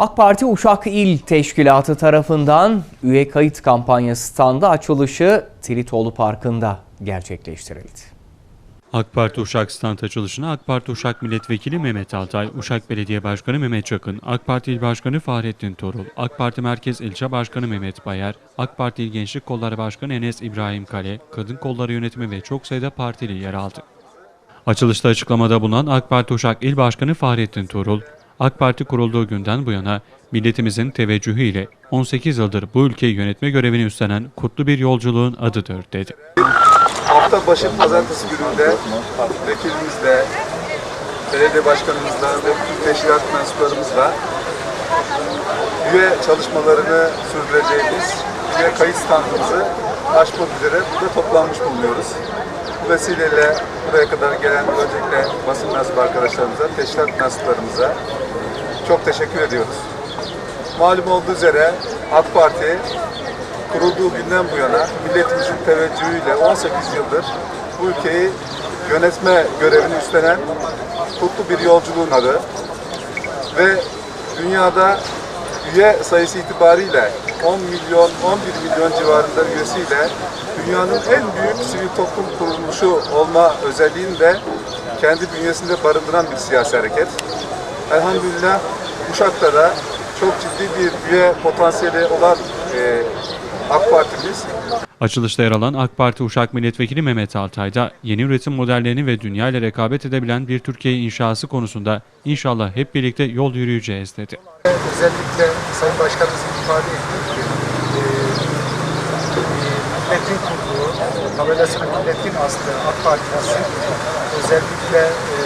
AK Parti Uşak İl Teşkilatı tarafından üye kayıt kampanyası standı açılışı Tritoğlu Parkı'nda gerçekleştirildi. AK Parti Uşak stand açılışına AK Parti Uşak Milletvekili Mehmet Altay, Uşak Belediye Başkanı Mehmet Çakın, AK Parti İl Başkanı Fahrettin Torul, AK Parti Merkez İlçe Başkanı Mehmet Bayar, AK Parti İl Gençlik Kolları Başkanı Enes İbrahim Kale, Kadın Kolları Yönetimi ve çok sayıda partili yer aldı. Açılışta açıklamada bulunan AK Parti Uşak İl Başkanı Fahrettin Torul, AK Parti kurulduğu günden bu yana milletimizin teveccühüyle 18 yıldır bu ülkeyi yönetme görevini üstlenen kutlu bir yolculuğun adıdır dedi. Hafta başı pazartesi gününde vekilimizle, belediye başkanımızla ve bütün teşkilat mensuplarımızla üye çalışmalarını sürdüreceğimiz üye kayıt standımızı açmak üzere burada toplanmış bulunuyoruz. Bu vesileyle buraya kadar gelen öncelikle basın mensubu arkadaşlarımıza, teşkilat mensuplarımıza çok teşekkür ediyoruz. Malum olduğu üzere AK Parti kurulduğu günden bu yana milletimizin teveccühüyle 18 yıldır bu ülkeyi yönetme görevini üstlenen kutlu bir yolculuğun adı ve dünyada üye sayısı itibariyle 10 milyon, 11 milyon civarında üyesiyle dünyanın en büyük sivil toplum kuruluşu olma özelliğini de kendi bünyesinde barındıran bir siyasi hareket. Elhamdülillah Uşak'ta da çok ciddi bir üye potansiyeli olan e, AK Partimiz Açılışta yer alan AK Parti Uşak Milletvekili Mehmet Altay da yeni üretim modellerini ve dünya ile rekabet edebilen bir Türkiye inşası konusunda inşallah hep birlikte yol yürüyeceğiz dedi. özellikle Sayın Başkanımızın ifade ettiği gibi e, e, milletin kurduğu, tabelasını milletin astığı AK Partisi özellikle e,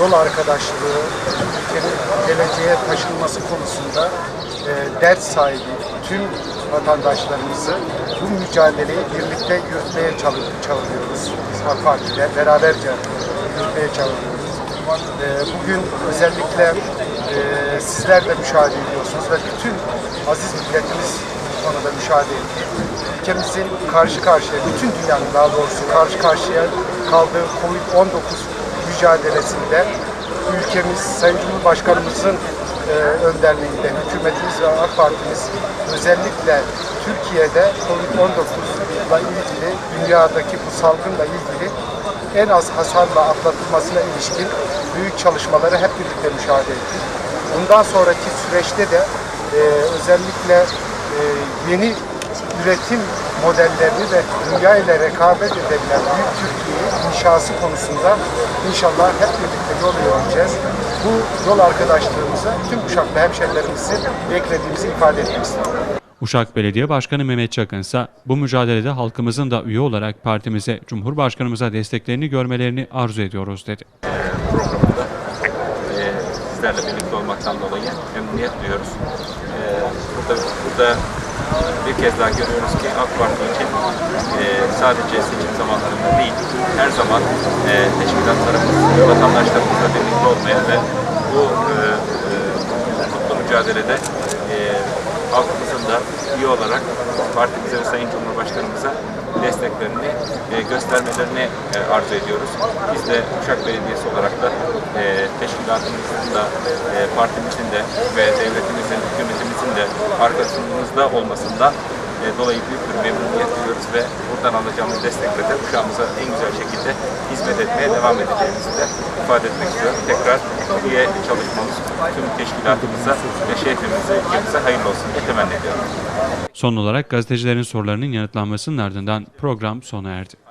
yol arkadaşlığı, ülkenin geleceğe taşınması konusunda e, dert sahibi tüm vatandaşlarımızı bu mücadeleyi birlikte yürütmeye çalı- çağırıyoruz. Biz AK Parti'de beraberce yürütmeye çağırıyoruz. E, bugün özellikle e, sizler de müşahede ediyorsunuz ve bütün aziz milletimiz konuda müşahede ediyor. Ülkemizin karşı karşıya, bütün dünyanın daha doğrusu karşı karşıya kaldığı Covid-19 mücadelesinde ülkemiz Sayın Cumhurbaşkanımızın e, önderliğinde hükümetimiz ve AK Partimiz özellikle Türkiye'de Covid-19 ile ilgili dünyadaki bu salgınla ilgili en az hasarla atlatılmasına ilişkin büyük çalışmaları hep birlikte müşahede ettik. Bundan sonraki süreçte de e, özellikle yeni üretim modellerini ve dünya ile rekabet edebilen büyük Türkiye'yi inşası konusunda inşallah hep birlikte yol yürüyeceğiz. Bu yol arkadaşlığımızı tüm Uşaklı hemşehrilerimizi beklediğimizi ifade etmek istiyorum. Uşak Belediye Başkanı Mehmet Çakın ise bu mücadelede halkımızın da üye olarak partimize, Cumhurbaşkanımıza desteklerini görmelerini arzu ediyoruz dedi. E, sizlerle birlikte olmaktan dolayı memnuniyet duyuyoruz. E, burada, burada bir kez daha görüyoruz ki AK Parti için e, sadece seçim zamanlarında değil, her zaman e, teşkilatlarımız, vatandaşlarımızla birlikte olmaya ve bu e, e, kutlu mücadelede halkımızın da üye olarak partimize ve Sayın Cumhurbaşkanımıza desteklerini e, göstermelerini e, arzu ediyoruz. Biz de Uşak Belediyesi olarak da e, teşkilatımızın da e, partimizin de ve devletimizin, hükümetimizin de arkasında olmasından e, dolayı büyük bir memnuniyet duyuyoruz ve buradan alacağımız destekle de uşağımıza en güzel şekilde hizmet etmeye devam edeceğimizi de ifade etmek istiyorum. Tekrar üye çalışmamız tüm teşkilatımıza ve şehrimize, ülkemize hayırlı olsun diye temenni ediyorum. Son olarak gazetecilerin sorularının yanıtlanmasının ardından program sona erdi.